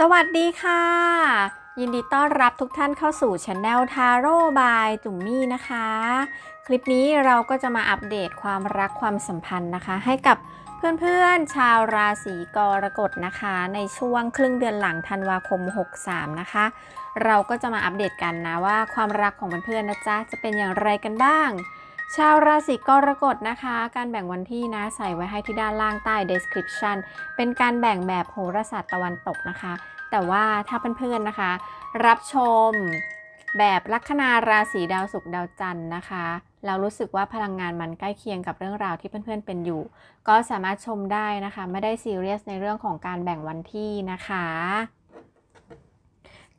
สวัสดีค่ะ ยินดีต้อนรับทุกท่านเข้าสู่ช anel ทาโร่บายจุ๋มมี่นะคะ คลิปนี้เราก็จะมาอัปเดตความรักความสัมพันธ์นะคะ ให้กับเพื่อนๆชาวราศีกรกฎนะคะ ในช่วงครึ่งเดือนหลังธันวาคม 63 นะคะ เราก็จะมาอัปเดตกันนะว่าความรักของเพื่อนๆนะจ๊ะจะเป็นอย่างไรกันบ้าง ชาวราศีกรกฎนะคะ การแบ่งวันที่นะใส่ไว้ให้ที่ด้านล่างใต้ description เป็นการแบ่งแบบโหราศาสตร์ตะวันตกนะคะ แต่ว่าถ้าเพื่อนๆนะคะ รับชมแบบลัคนาราศีดาวศุกร์ดาวจันทร์นะคะ เรารู้สึกว่าพลังงานมันใกล้เคียงกับเรื่องราวที่เพื่อนๆเป็นอยู่ ก็สามารถชมได้นะคะ ไม่ได้ซีเรียสในเรื่องของการแบ่งวันที่นะคะ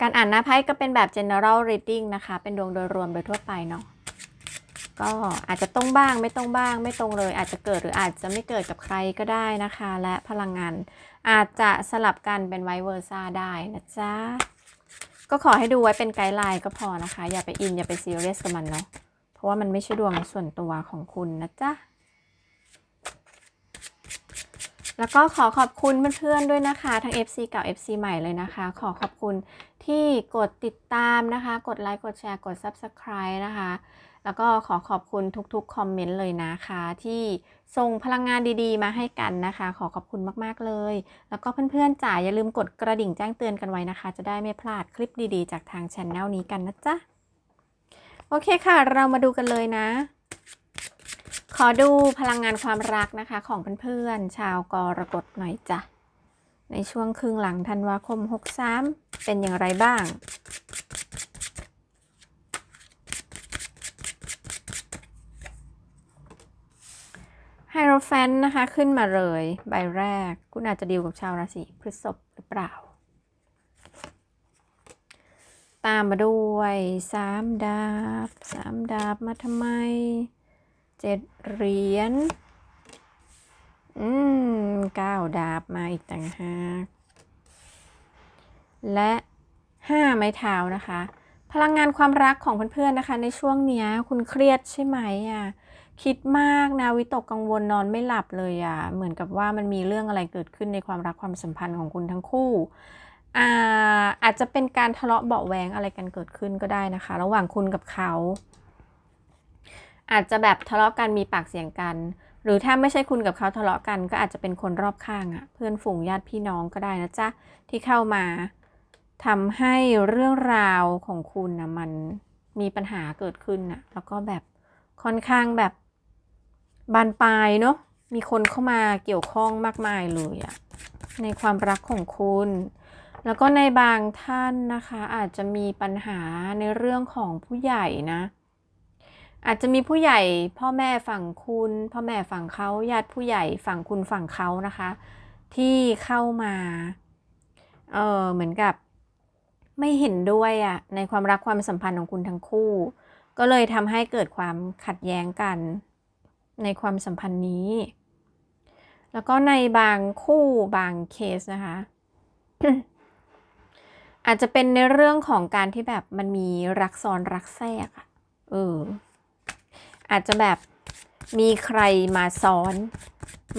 การอ่านหน้าไพ่ก็เป็นแบบ general reading นะคะ เป็นดวงโดยรวมโดยทั่วไปเนาะ ก็อาจจะตรงบ้างไม่ตรงบ้างไม่ตรงเลย อาจจะเกิดหรืออาจจะไม่เกิดกับใครก็ได้นะคะ และพลังงานอาจจะสลับกันเป็นไวเวอร์ซ่าได้นะจ๊ะ ก็ขอให้ดูไว้เป็นไกด์ไลน์ก็พอนะคะ อย่าไปอิน อย่าไปซีเรียสกับมันเนาะเพราะว่ามันไม่ใช่ดวงส่วนตัวของคุณนะจ๊ะ แล้วก็ขอขอบคุณเพื่อนๆด้วยนะคะ ทั้ง FC เก่า FC ใหม่เลยนะคะ ขอขอบคุณที่กดติดตามนะคะ กดไลค์กดแชร์กด Subscribe นะคะ แล้วก็ขอขอบคุณทุกๆคอมเมนต์เลยนะคะ ที่ส่งพลังงานดีๆ มาให้กันนะคะ ขอขอบคุณมากๆเลย แล้วก็เพื่อนๆจ๋าอย่าลืมกดกระดิ่งแจ้งเตือนกันไว้นะคะ จะได้ไม่พลาดคลิปดีๆ จากทางช anel นี้กันนะจ๊ะโอเคค่ะ เรามาดูกันเลยนะ ขอดูพลังงานความรักนะคะ ของเพื่อนๆชาวกรกฎหน่อยจ้ะในช่วงครึ่งหลังธันวาคม 63 เป็นอย่างไรบ้าง ไฮโรแฟนนะคะ ขึ้นมาเลยใบแรก คุณอาจจะดีลกับชาวราศีพฤษภหรือเปล่า ตามมาด้วยสามดาบสามดาบมาทำไมเจ็ดเหรียญอืมเก้าดาบมาอีกต่างหากและห้าไม้เท้านะคะ พลังงานความรักของเพื่อนๆนะคะ ในช่วงเนี้ยคุณเครียดใช่ไหมอะ คิดมากนะวิตกกังวลนอนไม่หลับเลยอะ่ะเหมือนกับว่ามันมีเรื่องอะไรเกิดขึ้นในความรักความสัมพันธ์ของคุณทั้งคู่อาอาจจะเป็นการทะเลาะเบาะแวงอะไรกันเกิดขึ้นก็ได้นะคะ ระหว่างคุณกับเขา อาจจะแบบทะเลาะกันมีปากเสียงกัน หรือถ้าไม่ใช่คุณกับเขาทะเลาะกันก็อาจจะเป็นคนรอบข้างอะเพื่อนฝูงญาติพี่น้องก็ได้นะจ๊ะที่เข้ามาทำให้เรื่องราวของคุณนะมันมีปัญหาเกิดขึ้นนะแล้วก็แบบค่อนข้างแบบ บานปลายเนาะมีคนเข้ามาเกี่ยวข้องมากมายเลยอะในความรักของคุณ แล้วก็ในบางท่านนะคะ อาจจะมีปัญหาในเรื่องของผู้ใหญ่นะ อาจจะมีผู้ใหญ่พ่อแม่ฝั่งคุณ พ่อแม่ฝั่งเขาญาติผู้ใหญ่ฝั่งคุณฝั่งเขานะคะ ที่เข้ามาเออเหมือนกับไม่เห็นด้วยอะในความรักความสัมพันธ์ของคุณทั้งคู่ ก็เลยทำให้เกิดความขัดแย้งกัน ในความสัมพันธ์นี้ แล้วก็ในบางคู่บางเคสนะคะ อาจจะเป็นในเรื่องของการที่แบบมันมีรักซ้อนรักแทรกอะเออ อาจจะแบบมีใครมาซ้อน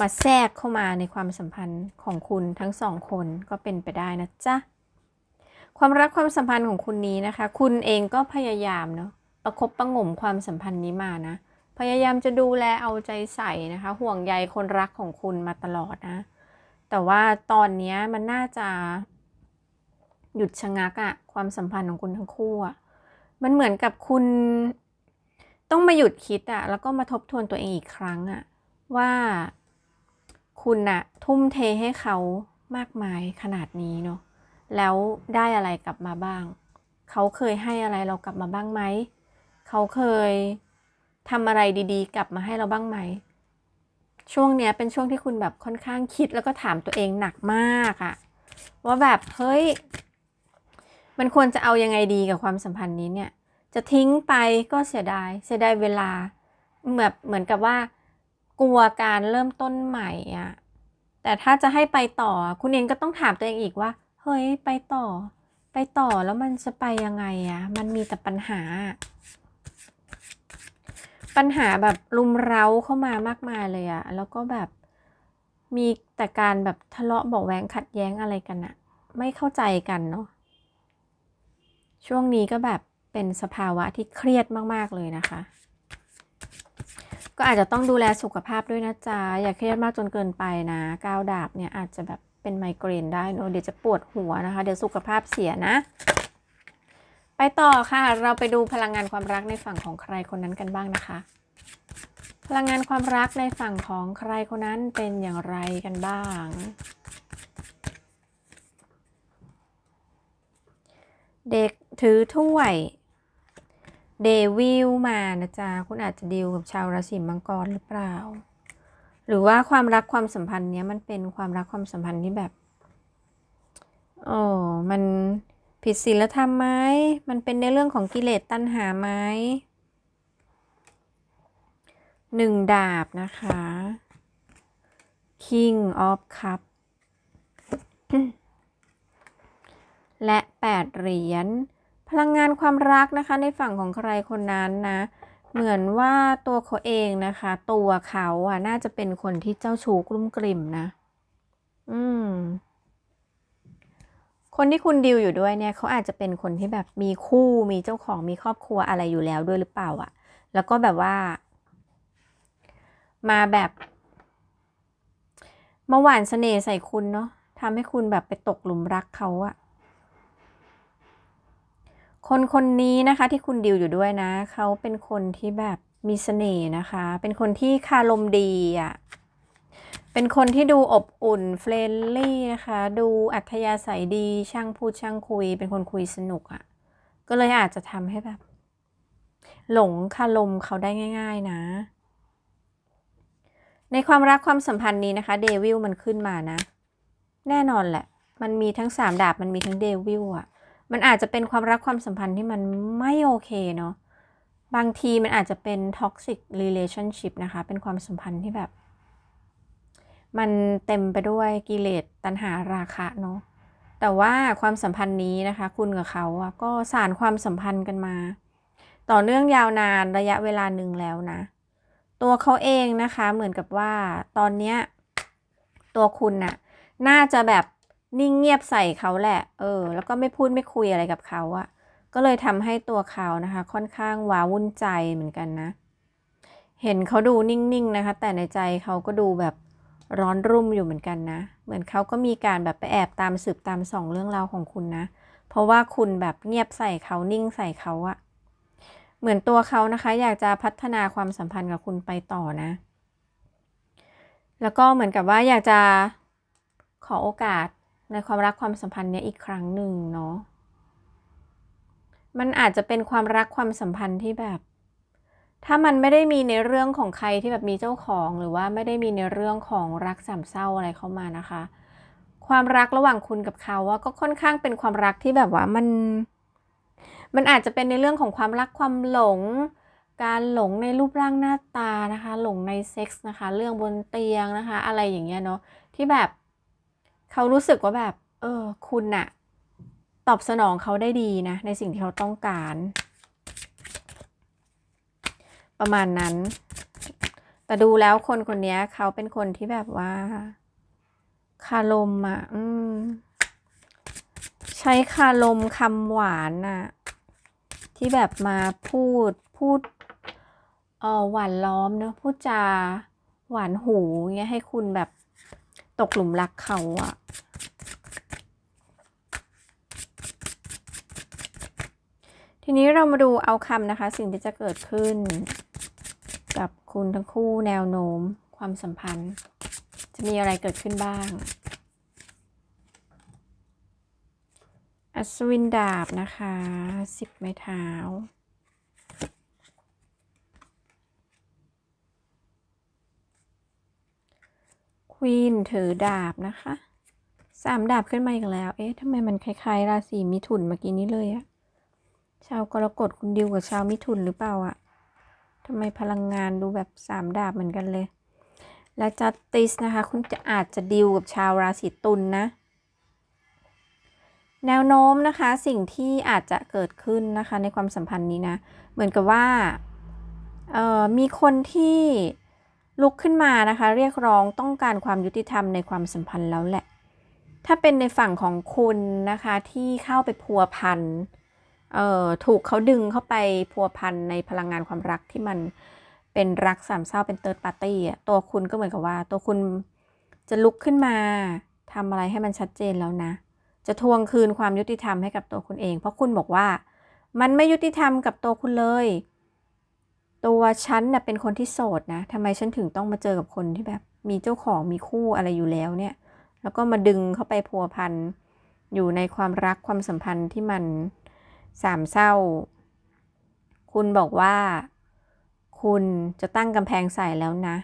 มาแทรกเข้ามาในความสัมพันธ์ของคุณทั้งสองคนก็เป็นไปได้นะจ๊ะ ความรักความสัมพันธ์ของคุณนี้นะคะ คุณเองก็พยายามเนาะประคบประงมความสัมพันธ์นี้มานะ พยายามจะดูแลเอาใจใส่นะคะ ห่วงใยคนรักของคุณมาตลอดนะ แต่ว่าตอนนี้มันน่าจะ หยุดชะงักอะความสัมพันธ์ของคุณทั้งคู่อะมันเหมือนกับคุณต้องมาหยุดคิดอะแล้วก็มาทบทวนตัวเองอีกครั้งอะว่าคุณอะทุ่มเทให้เขามากมายขนาดนี้เนาะแล้วได้อะไรกลับมาบ้าง เขาเคยให้อะไรเรากลับมาบ้างไหม เขาเคย ทำอะไรดีๆ กลับมาให้เราบ้างไหม ช่วงเนี้ยเป็นช่วงที่คุณแบบค่อนข้างคิดแล้วก็ถามตัวเองหนักมากอะว่าแบบเฮ้ย มันควรจะเอายังไงดีกับความสัมพันธ์นี้เนี่ย จะทิ้งไปก็เสียดาย เสียดายเวลาแบบเหมือนกับว่า กลัวการเริ่มต้นใหม่อะแต่ถ้าจะให้ไปต่อ คุณเองก็ต้องถามตัวเองอีกว่า เฮ้ยไปต่อ ไปต่อแล้วมันจะไปยังไงอะมันมีแต่ปัญหา ปัญหาแบบรุมเร้าเข้ามามากมายเลยอะแล้วก็แบบมีแต่การแบบทะเลาะเบาะแวงขัดแย้งอะไรกันอะไม่เข้าใจกันเนาะช่วงนี้ก็แบบเป็นสภาวะที่เครียดมาก ๆ เลยนะคะ ก็อาจจะต้องดูแลสุขภาพด้วยนะจ๊ะ อย่าเครียดมากจนเกินไปนะก้าวดาบเนี่ยอาจจะแบบเป็นไมเกรนได้เนอะเดี๋ยวจะปวดหัวนะคะ เดี๋ยวสุขภาพเสียนะ ไปต่อค่ะ เราไปดูพลังงานความรักในฝั่งของใครคนนั้นกันบ้างนะคะ พลังงานความรักในฝั่งของใครคนนั้นเป็นอย่างไรกันบ้าง เด็กถือถ้วยเดวิลมานะจ๊ะคุณอาจจะดีลกับชาวราศีมังกรหรือเปล่า หรือว่าความรักความสัมพันธ์เนี้ยมันเป็นความรักความสัมพันธ์ที่แบบโอ้มัน ผิดศีลธรรมไหมมันเป็นในเรื่องของกิเลสตัณหาไหมหนึ่งดาบนะคะ King of Cup และแปดเหรียญ พลังงานความรักนะคะ ในฝั่งของใครคนนั้นนะ เหมือนว่าตัวเขาเองนะคะ ตัวเขาอะ น่าจะเป็นคนที่เจ้าชู้กลุ้มกลิ่มนะ อืม คนที่คุณดิวอยู่ด้วยเนี่ยเขาอาจจะเป็นคนที่แบบมีคู่มีเจ้าของมีครอบครัวอะไรอยู่แล้วด้วยหรือเปล่าอะแล้วก็แบบว่า มาแบบมาหวานเสน่ห์ใส่คุณเนาะทำให้คุณแบบไปตกหลุมรักเขาอะคนคนนี้นะคะที่คุณดิวอยู่ด้วยนะ เขาเป็นคนที่แบบมีเสน่ห์นะคะ เป็นคนที่คารมดีอะ เป็นคนที่ดูอบอุ่นเฟรนลี่นะคะ ดูอัธยาศัยดีช่างพูดช่างคุย เป็นคนคุยสนุกอะก็เลยอาจจะทำให้แบบ หลงคารมเขาได้ง่าย ๆ นะ ในความรักความสัมพันธ์นี้นะคะ เดวิลมันขึ้นมานะ แน่นอนแหละ มันมีทั้งสามดาบมันมีทั้งเดวิลอะมันอาจจะเป็นความรักความสัมพันธ์ที่มันไม่โอเคเนาะบางทีมันอาจจะเป็น toxic relationship นะคะ เป็นความสัมพันธ์ที่แบบ มันเต็มไปด้วยกิเลสตัณหาราคะเนาะแต่ว่าความสัมพันธ์นี้นะคะ คุณกับเขาอะก็สารความสัมพันธ์กันมา ต่อเนื่องยาวนานระยะเวลาหนึ่งแล้วนะ ตัวเขาเองนะคะเหมือนกับว่าตอนเนี้ยตัวคุณน่ะน่าจะแบบนิ่งเงียบใส่เขาแหละ เออ แล้วก็ไม่พูดไม่คุยอะไรกับเขาอะก็เลยทำให้ตัวเขานะคะ ค่อนข้างว้าวุ่นใจเหมือนกันนะ เห็นเขาดูนิ่งๆนะคะ แต่ในใจเขาก็ดูแบบ ร้อนรุ่มอยู่เหมือนกันนะ เหมือนเขาก็มีการแบบไปแอบตามสืบตามส่องเรื่องราวของคุณนะ เพราะว่าคุณแบบเงียบใส่เขานิ่งใส่เขาอะเหมือนตัวเขานะคะ อยากจะพัฒนาความสัมพันธ์กับคุณไปต่อนะ แล้วก็เหมือนกับว่าอยากจะขอโอกาสในความรักความสัมพันธ์เนี้ยอีกครั้งหนึ่งเนาะ มันอาจจะเป็นความรักความสัมพันธ์ที่แบบ ถ้ามันไม่ได้มีในเรื่องของใครที่แบบมีเจ้าของ หรือว่าไม่ได้มีในเรื่องของรักสามเศร้าอะไรเข้ามานะคะ ความรักระหว่างคุณกับเขาว่าก็ค่อนข้างเป็นความรักที่แบบว่ามัน มันอาจจะเป็นในเรื่องของความรักความหลง การหลงในรูปร่างหน้าตานะคะ หลงในเซ็กส์นะคะ เรื่องบนเตียงนะคะ อะไรอย่างเงี้ยเนาะที่แบบเขารู้สึกว่าแบบ เออ คุณน่ะ ตอบสนองเขาได้ดีนะ ในสิ่งที่เขาต้องการ ประมาณนั้น แต่ดูแล้วคนคนนี้เขาเป็นคนที่แบบว่า คารมอะ อืม ใช้คารมคำหวานน่ะ ที่แบบมาพูดพูดเออหวานล้อมเนอะพูดจาหวานหูเงี้ยให้คุณแบบตกหลุมรักเขาอะทีนี้เรามาดูเอาคำนะคะ สิ่งที่จะเกิดขึ้น คุณทั้งคู่แนวโน้ม ความสัมพันธ์ จะมีอะไรเกิดขึ้นบ้าง อัศวินดาบนะคะสิบไม้เท้าควีนถือดาบนะคะสามดาบขึ้นมาอีกแล้ว เอ๊ะทำไมมันคล้ายๆ ราศีมิถุนเมื่อกี้นี้เลยอะ ชาวกรกฎคุณดิวกับชาวมิถุนหรือเปล่าอะ ทำไมพลังงานดูแบบสามดาบเหมือนกันเลย และจัตติสนะคะ คุณจะอาจจะดิวกับชาวราศีตุลนนะ แนวโน้มนะคะสิ่งที่อาจจะเกิดขึ้นนะคะในความสัมพันธ์นี้นะ เหมือนกับว่าออมีคนที่ลุกขึ้นมานะคะ เรียกร้องต้องการความยุติธรรมในความสัมพันธ์แล้วแหละ ถ้าเป็นในฝั่งของคุณนะคะที่เข้าไปพัวพัน เอ่อถูกเขาดึงเข้าไปพัวพันในพลังงานความรักที่มันเป็นรักสามเศร้าเป็นเติร์ดปาร์ตี้อะตัวคุณก็เหมือนกับว่า ตัวคุณจะลุกขึ้นมาทำอะไรให้มันชัดเจนแล้วนะ จะทวงคืนความยุติธรรมให้กับตัวคุณเอง เพราะคุณบอกว่า มันไม่ยุติธรรมกับตัวคุณเลย ตัวฉันน่ะเป็นคนที่โสดนะทำไมฉันถึงต้องมาเจอกับคนที่แบบ มีเจ้าของมีคู่อะไรอยู่แล้วเนี่ย แล้วก็มาดึงเข้าไปพัวพันอยู่ในความรักความสัมพันธ์ที่มัน สามเศร้า คุณบอกว่า คุณจะตั้งกำแพงใส่แล้วนะ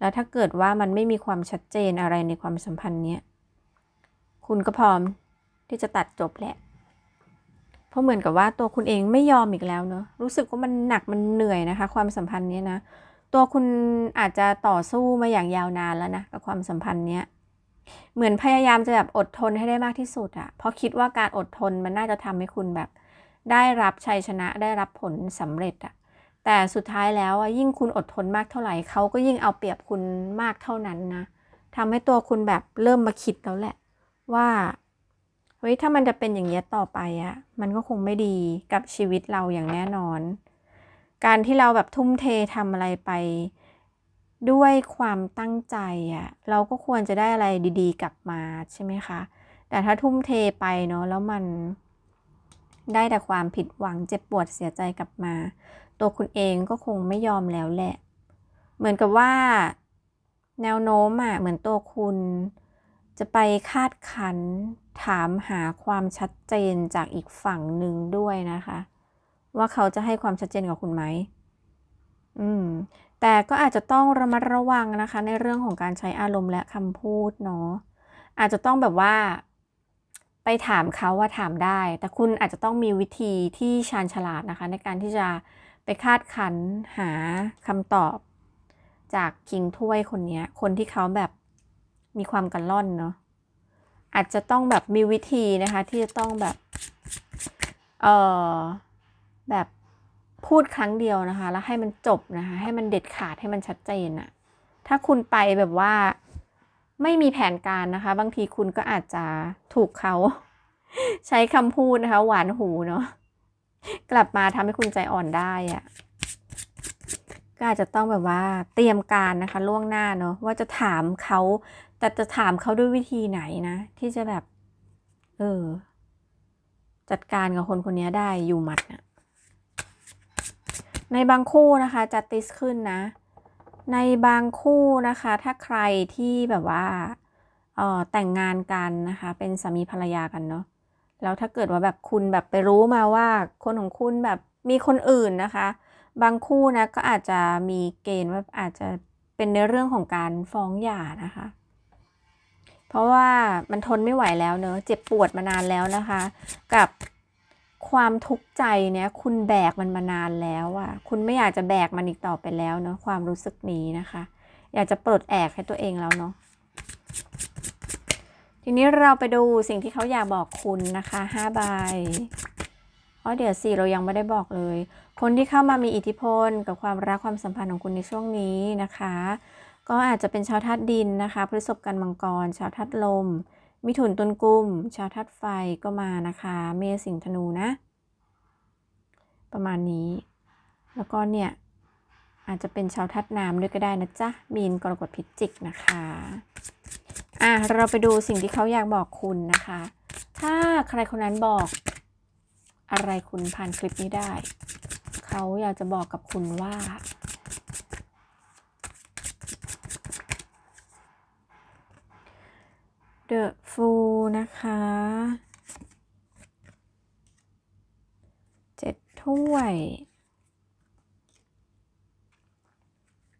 แล้วถ้าเกิดว่ามันไม่มีความชัดเจนอะไรในความสัมพันธ์เนี้ย คุณก็พร้อมที่จะตัดจบแหละ เพราะเหมือนกับว่าตัวคุณเองไม่ยอมอีกแล้วเนอะ รู้สึกว่ามันหนักมันเหนื่อยนะคะ ความสัมพันธ์เนี้ยนะ ตัวคุณอาจจะต่อสู้มาอย่างยาวนานแล้วนะกับความสัมพันธ์เนี้ยเหมือนพยายามจะแบบอดทนให้ได้มากที่สุดอะเพราะคิดว่าการอดทนมันน่าจะทำให้คุณแบบ ได้รับชัยชนะได้รับผลสำเร็จอะแต่สุดท้ายแล้วอะยิ่งคุณอดทนมากเท่าไหร่เขาก็ยิ่งเอาเปรียบคุณมากเท่านั้นนะทำให้ตัวคุณแบบเริ่มมาคิดแล้วแหละว่าเฮ้ยถ้ามันจะเป็นอย่างนี้ต่อไปอะมันก็คงไม่ดีกับชีวิตเราอย่างแน่นอน การที่เราแบบทุ่มเททำอะไรไป ด้วยความตั้งใจอะเราก็ควรจะได้อะไรดี ๆ กลับมาใช่ไหมคะ แต่ถ้าทุ่มเทไปเนาะแล้วมัน ได้แต่ความผิดหวังเจ็บปวดเสียใจกลับมา ตัวคุณเองก็คงไม่ยอมแล้วแหละ เหมือนกับว่า แนวโน้มอะเหมือนตัวคุณ จะไปคาดคันถามหาความชัดเจนจากอีกฝั่งหนึ่งด้วยนะคะ ว่าเขาจะให้ความชัดเจนกับคุณไหมอืมแต่ก็อาจจะต้องระมัดระวังนะคะ ในเรื่องของการใช้อารมณ์และคำพูดเนาะอาจจะต้องแบบว่า ไปถามเขาว่าถามได้ แต่คุณอาจจะต้องมีวิธีที่ชาญฉลาดนะคะ ในการที่จะไปคาดคันหาคำตอบ จากคิงถ้วยคนนี้คนที่เขาแบบมีความกันล่อนเนาะอาจจะต้องแบบมีวิธีนะคะ ที่จะต้องแบบ เออแบบพูดครั้งเดียวนะคะ แล้วให้มันจบนะคะ ให้มันเด็ดขาดให้มันชัดเจนอะถ้าคุณไปแบบว่า ไม่มีแผนการนะคะ บางทีคุณก็อาจจะถูกเขา ใช้คำพูดนะคะ หวานหูเนาะกลับมาทำให้คุณใจอ่อนได้อะก็อาจจะต้องแบบว่าเตรียมการนะคะ ล่วงหน้าเนาะว่าจะถามเขาแต่จะถามเขาด้วยวิธีไหนนะ ที่จะแบบ เออ จัดการกับคนคนนี้ได้อยู่หมัดนะในบางคู่นะคะจะติสขึ้นนะ ในบางคู่นะคะ ถ้าใครที่แบบว่าเออแต่งงานกันนะคะ เป็นสามีภรรยากันเนาะแล้วถ้าเกิดว่าแบบคุณแบบไปรู้มาว่าคนของคุณแบบมีคนอื่นนะคะ บางคู่นะก็อาจจะมีเกณฑ์ว่าอาจจะเป็นในเรื่องของการฟ้องหย่านะคะ เพราะว่ามันทนไม่ไหวแล้วเนอะเจ็บปวดมานานแล้วนะคะ กับ ความทุกข์ใจเนี่ยคุณแบกมันมานานแล้วอะคุณไม่อยากจะแบกมันอีกต่อไปแล้วเนอะความรู้สึกนี้นะคะ อยากจะปลดแอกให้ตัวเองแล้วเนาะทีนี้เราไปดูสิ่งที่เขาอยากบอกคุณนะคะห้าใบอ๋อเดี๋ยวสิเรายังไม่ได้บอกเลย คนที่เข้ามามีอิทธิพลกับความรักความสัมพันธ์ของคุณในช่วงนี้นะคะ ก็อาจจะเป็นชาวธาตุดินนะคะพฤษภกันมังกร ชาวธาตุลม มิถุนตุลกุม ชาวธาตุไฟก็มานะคะ เมษสิงห์ธนูนะ ประมาณนี้ แล้วก็เนี่ย อาจจะเป็นชาวธาตุน้ำด้วยก็ได้นะจ๊ะ มีนกรกฎพิจิกนะคะ อะ เราไปดูสิ่งที่เขาอยากบอกคุณนะคะ ถ้าใครคนนั้นบอกอะไรคุณผ่านคลิปนี้ได้ เขาอยากจะบอกกับคุณว่า The Fool นะคะเจ็ดถ้วย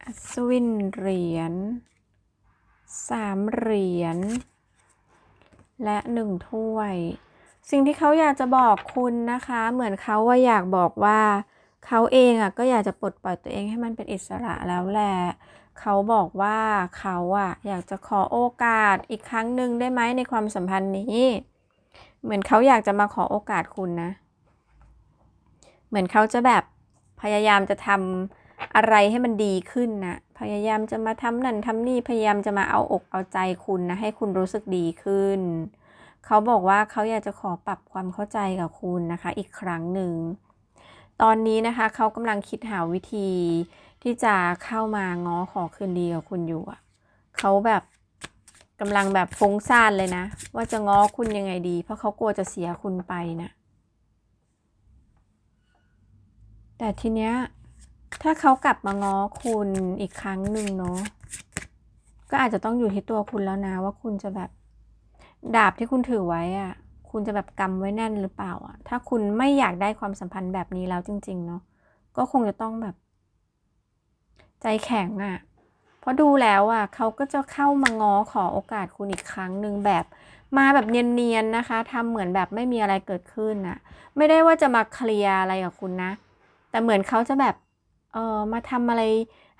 อัศวินเหรียญสามเหรียญ และหนึ่งถ้วย สิ่งที่เขาอยากจะบอกคุณนะคะ เหมือนเขาว่าอยากบอกว่าเขาเองอะก็อยากจะปลดปล่อยตัวเองให้มันเป็นอิสระแล้วแหละ เขาบอกว่าเขาอะอยากจะขอโอกาสอีกครั้งหนึ่งได้ไหมในความสัมพันธ์นี้ เหมือนเขาอยากจะมาขอโอกาสคุณนะ เหมือนเขาจะแบบพยายามจะทำอะไรให้มันดีขึ้นนะพยายามจะมาทำนั่นทำนี่พยายามจะมาเอาอกเอาใจคุณนะให้คุณรู้สึกดีขึ้น เขาบอกว่าเขาอยากจะขอปรับความเข้าใจกับคุณนะคะ อีกครั้งหนึ่งตอนนี้นะคะเขากำลังคิดหาวิธี ที่จะเข้ามาง้อขอคืนดีกับคุณอยู่อะเขาแบบกำลังแบบฟุ้งซ่านเลยนะ ว่าจะง้อคุณยังไงดี เพราะเขากลัวจะเสียคุณไปนะแต่ทีเนี้ยถ้าเขากลับมาง้อคุณอีกครั้งหนึ่งเนาะก็อาจจะต้องอยู่ที่ตัวคุณแล้วนะ ว่าคุณจะแบบ ดาบที่คุณถือไว้อะคุณจะแบบกำไว้แน่นหรือเปล่าอะถ้าคุณไม่อยากได้ความสัมพันธ์แบบนี้แล้วจริง ๆ เนาะก็คงจะต้องแบบ ใจแข็งอะเพราะดูแล้วอะเขาก็จะเข้ามาง้อขอโอกาสคุณอีกครั้งหนึ่งแบบ มาแบบเนียนๆนะคะทำเหมือนแบบไม่มีอะไรเกิดขึ้นนะไม่ได้ว่าจะมาเคลียร์อะไรกับคุณนะ แต่เหมือนเขาจะแบบเออมาทำอะไร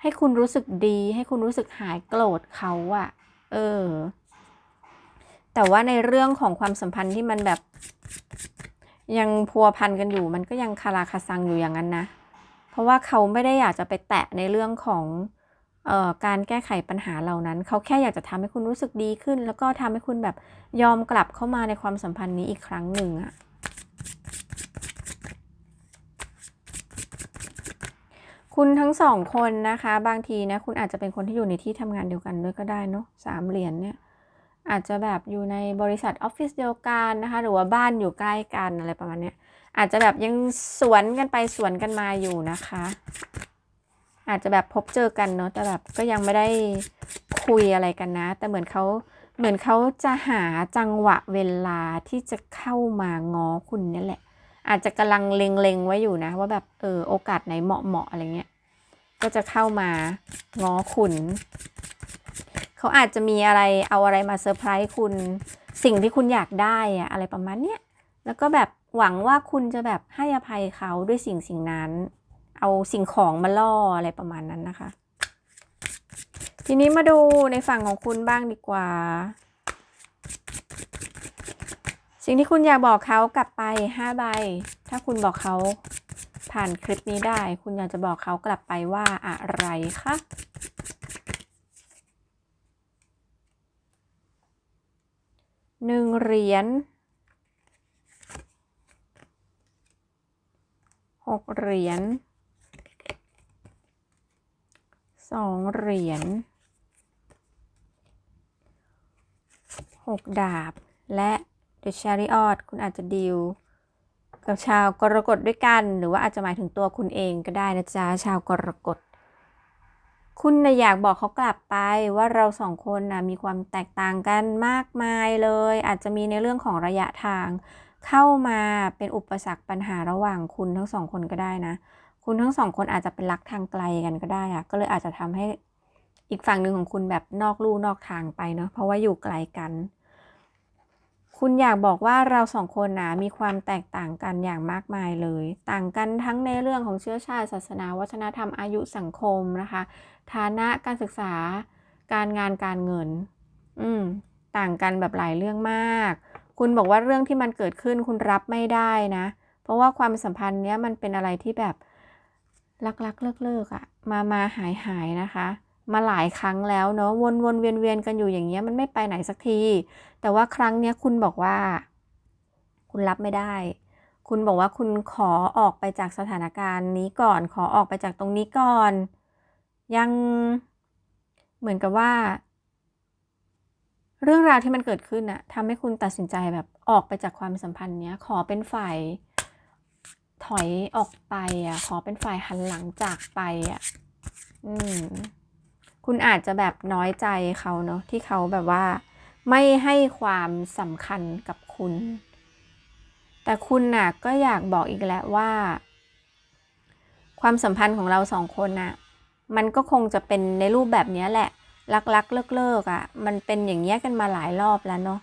ให้คุณรู้สึกดี ให้คุณรู้สึกหายโกรธเขาอะเออ แต่ว่าในเรื่องของความสัมพันธ์ที่มันแบบ ยังพัวพันกันอยู่ มันก็ยังคาราคาซังอยู่อย่างนั้นนะ เพราะว่าเขาไม่ได้อยากจะไปแตะในเรื่องของเอ่อการแก้ไขปัญหาเหล่านั้น เขาแค่อยากจะทำให้คุณรู้สึกดีขึ้น แล้วก็ทำให้คุณแบบยอมกลับเข้ามาในความสัมพันธ์นี้อีกครั้งหนึ่งอะคุณทั้งสองคนนะคะ บางทีนะคุณอาจจะเป็นคนที่อยู่ในที่ทำงานเดียวกันด้วยก็ได้เนาะสามเหรียญเนี่ยอาจจะแบบอยู่ในบริษัทออฟฟิศเดียวกันนะคะ หรือว่าบ้านอยู่ใกล้กันอะไรประมาณเนี้ย อาจจะแบบยังสวนกันไปสวนกันมาอยู่นะคะ อาจจะแบบพบเจอกันเนาะแต่แบบก็ยังไม่ได้คุยอะไรกันนะ แต่เหมือนเขาเหมือนเขาจะหาจังหวะเวลาที่จะเข้ามาง้อคุณนี่แหละ อาจจะกำลังเล็งๆไว้อยู่นะ ว่าแบบเออโอกาสไหนเหมาะๆอะไรเงี้ยก็จะเข้ามาง้อคุณเขาอาจจะมีอะไรเอาอะไรมาเซอร์ไพรส์คุณสิ่งที่คุณอยากได้อะอะไรประมาณเนี้ยแล้วก็แบบ หวังว่าคุณจะแบบให้อภัยเขาด้วยสิ่งสิ่งนั้น เอาสิ่งของมาล่ออะไรประมาณนั้นนะคะ ทีนี้มาดูในฝั่งของคุณบ้างดีกว่า สิ่งที่คุณอยากบอกเขากลับไป5ใบ ถ้าคุณบอกเขาผ่านคลิปนี้ได้ คุณอยากจะบอกเขากลับไปว่าอะไรคะหนึ่งเหรียญ หกเหรียญสองเหรียญหกดาบ และ The Chariot คุณอาจจะดีลกับชาวกรกฎด้วยกัน หรือว่าอาจจะหมายถึงตัวคุณเองก็ได้นะจ๊ะชาวกรกฎคุณนะอยากบอกเขากลับไปว่าเราสองคนนะมีความแตกต่างกันมากมายเลย อาจจะมีในเรื่องของระยะทาง เข้ามาเป็นอุปสรรคปัญหาระหว่างคุณทั้งสองคนก็ได้นะ คุณทั้งสองคนอาจจะเป็นรักทางไกลกันก็ได้อะก็เลยอาจจะทำให้อีกฝั่งหนึ่งของคุณแบบนอกลู่นอกทางไปเนาะเพราะว่าอยู่ไกลกัน คุณอยากบอกว่าเราสองคนนะมีความแตกต่างกันอย่างมากมายเลย ต่างกันทั้งในเรื่องของเชื้อชาติศาสนา วัฒนธรรมอายุสังคมนะคะ ฐานะการศึกษาการงานการเงิน อืมต่างกันแบบหลายเรื่องมาก คุณบอกว่าเรื่องที่มันเกิดขึ้นคุณรับไม่ได้นะ เพราะว่าความสัมพันธ์เนี้ยมันเป็นอะไรที่แบบรักๆเลิกๆอะมามาหายหายนะคะ มาหลายครั้งแล้วเนาะวนวนเวียนเวียนกันอยู่อย่างเงี้ยมันไม่ไปไหนสักที แต่ว่าครั้งเนี้ยคุณบอกว่า คุณรับไม่ได้ คุณบอกว่าคุณขอออกไปจากสถานการณ์นี้ก่อน ขอออกไปจากตรงนี้ก่อน ยังเหมือนกับว่า เรื่องราวที่มันเกิดขึ้นอะทำให้คุณตัดสินใจแบบออกไปจากความสัมพันธ์เนี้ย ขอเป็นฝ่ายถอยออกไปอะ ขอเป็นฝ่ายหันหลังจากไปอะ อืม คุณอาจจะแบบน้อยใจเขาเนาะที่เขาแบบว่า ไม่ให้ความสำคัญกับคุณ แต่คุณน่ะ ก็อยากบอกอีกแล้วว่า ความสัมพันธ์ของเราสองคนน่ะ มันก็คงจะเป็นในรูปแบบนี้แหละ รักๆเลิกๆอะ่ะ มันเป็นอย่างเงี้ยกันมาหลายรอบแล้วเนาะ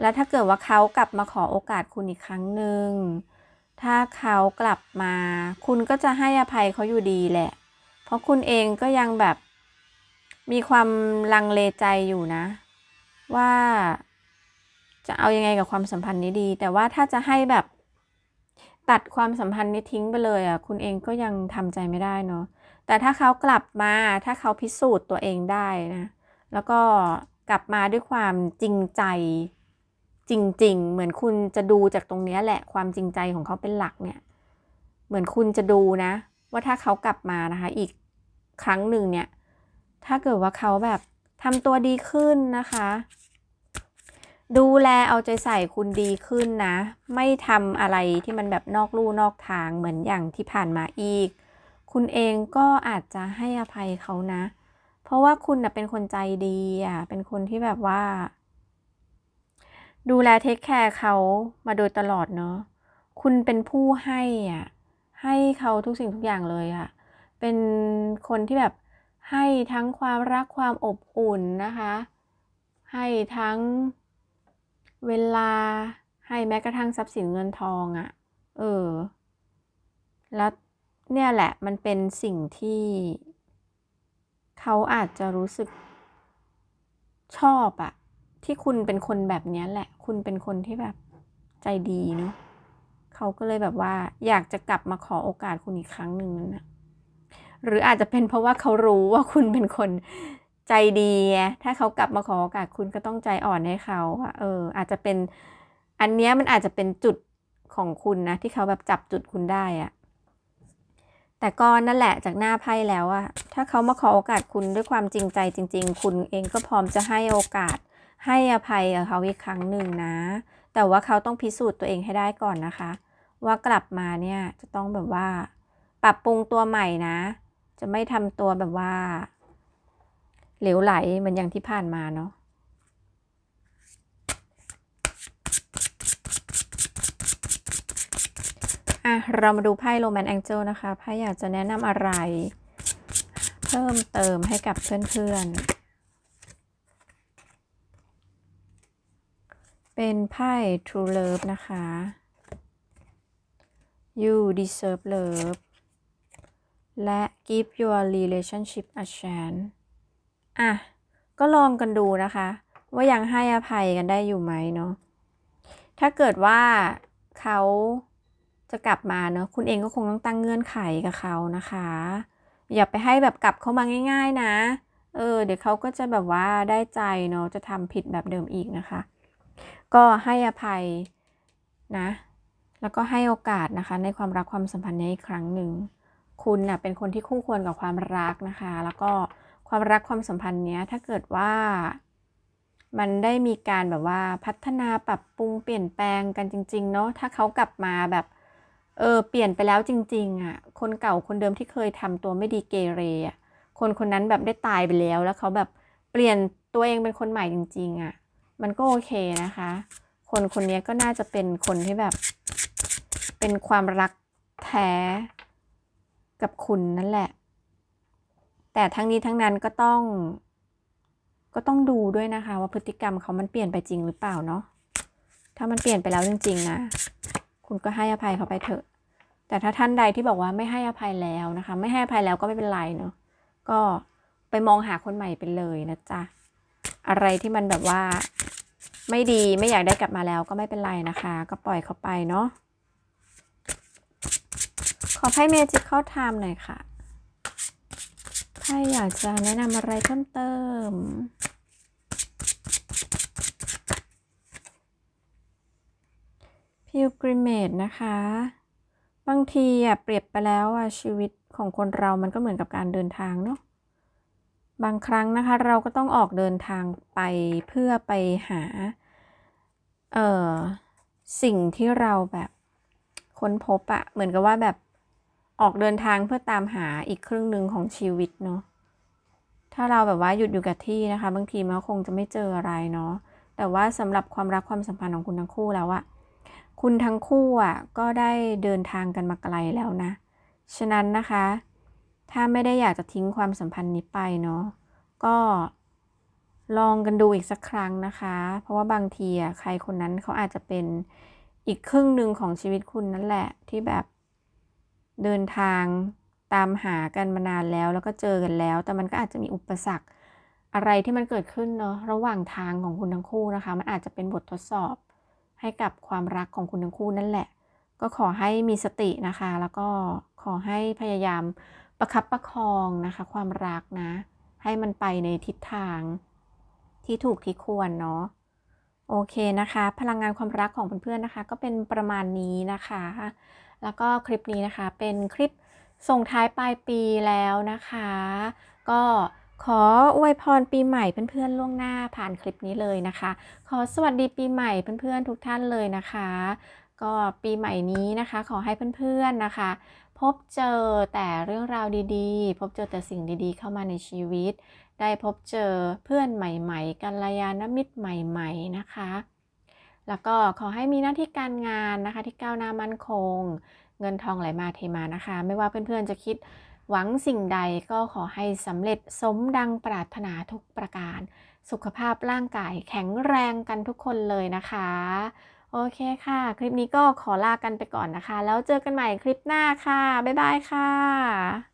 แล้วถ้าเกิดว่าเขากลับมาขอโอกาสคุณอีกครั้งหนึ่งถ้าเขากลับมา คุณก็จะให้อภัยเขาอยู่ดีแหละ เพราะคุณเองก็ยังแบบมีความลังเลใจอยู่นะ ว่าจะเอายังไงกับความสัมพันธ์นี้ดี แต่ว่าถ้าจะให้แบบตัดความสัมพันธ์นี้ทิ้งไปเลยอะ คุณเองก็ยังทำใจไม่ได้เนาะ แต่ถ้าเขากลับมาถ้าเขาพิสูจน์ตัวเองได้นะแล้วก็กลับมาด้วยความจริงใจจริง ๆ เหมือนคุณจะดูจากตรงนี้แหละความจริงใจของเขาเป็นหลักเนี่ย เหมือนคุณจะดูนะ ว่าถ้าเขากลับมานะคะ อีกครั้งหนึ่งเนี่ย ถ้าเกิดว่าเขาแบบทำตัวดีขึ้นนะคะ ดูแลเอาใจใส่คุณดีขึ้นนะ ไม่ทำอะไรที่มันแบบนอกลู่นอกทางเหมือนอย่างที่ผ่านมาอีก คุณเองก็อาจจะให้อภัยเขานะ เพราะว่าคุณนะเป็นคนใจดีอะ เป็นคนที่แบบว่า ดูแลเทคแคร์เขามาโดยตลอดเนาะ คุณเป็นผู้ให้อะ ให้เขาทุกสิ่งทุกอย่างเลยอะ เป็นคนที่แบบให้ทั้งความรักความอบอุ่นนะคะ ให้ทั้งเวลา ให้แม้กระทั่งทรัพย์สินเงินทองอะ่ะ เออ แล้ว เนี่ยแหละมันเป็นสิ่งที่เขาอาจจะรู้สึกชอบอะที่คุณเป็นคนแบบนี้แหละ คุณเป็นคนที่แบบใจดีเนาะเขาก็เลยแบบว่า อยากจะกลับมาขอโอกาสคุณอีกครั้งหนึ่งนั่นนะหรืออาจจะเป็นเพราะว่าเขารู้ว่าคุณเป็นคนใจดี ถ้าเขากลับมาขอโอกาสคุณก็ต้องใจอ่อนให้เขาอะเออ อาจจะเป็น อันเนี้ยมันอาจจะเป็นจุดของคุณนะที่เขาแบบจับจุดคุณได้อะ แต่ก็นั่นแหละจากหน้าไพ่แล้วอะถ้าเขามาขอโอกาสคุณด้วยความจริงใจจริง ๆ คุณเองก็พร้อมจะให้โอกาส ให้อภัยเขาอีกครั้งหนึ่งนะ แต่ว่าเขาต้องพิสูจน์ตัวเองให้ได้ก่อนนะคะ ว่ากลับมาเนี่ยจะต้องแบบว่า ปรับปรุงตัวใหม่นะ จะไม่ทำตัวแบบว่า เหลวไหลเหมือนอย่างที่ผ่านมาเนาะ อะ เรามาดูไพ่โรแมนแองเจิลนะคะไพ่อยากจะแนะนำอะไร เพิ่มเติมให้กับเพื่อนๆ เป็นไพ่ True Love นะคะ You deserve love และ Give your relationship a chance อะ ก็ลองกันดูนะคะ ว่ายังให้อภัยกันได้อยู่ไหมเนาะ ถ้าเกิดว่าเขา จะกลับมาเนาะคุณเองก็คงต้องตั้งเงื่อนไขกับเขานะคะ อย่าไปให้แบบกลับเข้ามาง่าย ๆนะ เออ เดี๋ยวเขาก็จะแบบว่าได้ใจเนาะจะทำผิดแบบเดิมอีกนะคะ ก็ให้อภัยนะ แล้วก็ให้โอกาสนะคะ ในความรักความสัมพันธ์นี้อีกครั้งหนึ่งคุณนะ่ะเป็นคนที่คู่ควรกับความรักนะคะ แล้วก็ความรักความสัมพันธ์เนี้ยถ้าเกิดว่ามันได้มีการแบบว่าพัฒนาปรับปรุงเปลี่ยนแปลงกันจริง ๆ เนาะถ้าเขากลับมาแบบ เออเปลี่ยนไปแล้วจริง ๆอะคนเก่าคนเดิมที่เคยทำตัวไม่ดีเกเรอะคนคนนั้นแบบได้ตายไปแล้ว แล้วเขาแบบเปลี่ยนตัวเองเป็นคนใหม่จริง ๆอะมันก็โอเคนะคะ คนคนนี้ก็น่าจะเป็นคนที่แบบ เป็นความรักแท้กับคุณนั่นแหละ แต่ทั้งนี้ทั้งนั้นก็ต้อง ก็ต้องดูด้วยนะคะ ว่าพฤติกรรมเขามันเปลี่ยนไปจริงหรือเปล่าเนาะถ้ามันเปลี่ยนไปแล้วจริง ๆ นะ คุณก็ให้อภัยเขาไปเถอะ แต่ถ้าท่านใดที่บอกว่าไม่ให้อภัยแล้วนะคะ ไม่ให้อภัยแล้วก็ไม่เป็นไรเนาะก็ไปมองหาคนใหม่ไปเลยนะจ๊ะอะไรที่มันแบบว่าไม่ดีไม่อยากได้กลับมาแล้วก็ไม่เป็นไรนะคะ ก็ปล่อยเขาไปเนาะขอไพ่เมจิกเข้าไทม์หน่อยค่ะไพ่อยากจะแนะนำอะไรเพิ่มเติม พิวกริเมดนะคะ บางทีอะเปรียบไปแล้วอะชีวิตของคนเรามันก็เหมือนกับการเดินทางเนาะบางครั้งนะคะเราก็ต้องออกเดินทางไปเพื่อไปหา เอ่อ สิ่งที่เราแบบค้นพบอะเหมือนกับว่าแบบออกเดินทางเพื่อตามหาอีกครึ่งหนึ่งของชีวิตเนาะถ้าเราแบบว่าหยุดอยู่กับที่นะคะ บางทีมันก็คงจะไม่เจออะไรเนาะแต่ว่าสำหรับความรักความสัมพันธ์ของคุณทั้งคู่แล้วอะ คุณทั้งคู่อะก็ได้เดินทางกันมาไกลแล้วนะ ฉะนั้นนะคะ ถ้าไม่ได้อยากจะทิ้งความสัมพันธ์นี้ไปเนาะก็ลองกันดูอีกสักครั้งนะคะ เพราะว่าบางทีอะใครคนนั้นเขาอาจจะเป็นอีกครึ่งหนึ่งของชีวิตคุณนั่นแหละที่แบบเดินทางตามหากันมานานแล้วแล้วก็เจอกันแล้ว แต่มันก็อาจจะมีอุปสรรคอะไรที่มันเกิดขึ้นเนาะระหว่างทางของคุณทั้งคู่นะคะ มันอาจจะเป็นบททดสอบ ให้กับความรักของคุณทั้งคู่นั่นแหละ ก็ขอให้มีสตินะคะ แล้วก็ขอให้พยายามประคับประคองนะคะ ความรักนะ ให้มันไปในทิศทางที่ถูกที่ควรเนาะโอเคนะคะ พลังงานความรักของเพื่อนๆนะคะ ก็เป็นประมาณนี้นะคะ แล้วก็คลิปนี้นะคะเป็นคลิปส่งท้ายปลายปีแล้วนะคะ ก็ ขออวยพรปีใหม่เพื่อนๆล่วงหน้าผ่านคลิปนี้เลยนะคะ ขอสวัสดีปีใหม่เพื่อนๆทุกท่านเลยนะคะ ก็ปีใหม่นี้นะคะ ขอให้เพื่อนๆนะคะ พบเจอแต่เรื่องราวดีๆ พบเจอแต่สิ่งดีๆ เข้ามาในชีวิต ได้พบเจอเพื่อนใหม่ๆกัลยาณมิตรใหม่ๆนะคะ แล้วก็ขอให้มีหน้าที่การงานนะคะที่ก้าวหน้ามั่นคง เงินทองไหลมาเทมานะคะ ไม่ว่าเพื่อนๆจะคิด หวังสิ่งใดก็ขอให้สำเร็จสมดังปรารถนาทุกประการ สุขภาพร่างกายแข็งแรงกันทุกคนเลยนะคะ โอเคค่ะ คลิปนี้ก็ขอลากันไปก่อนนะคะ แล้วเจอกันใหม่คลิปหน้าค่ะ บ๊ายบายค่ะ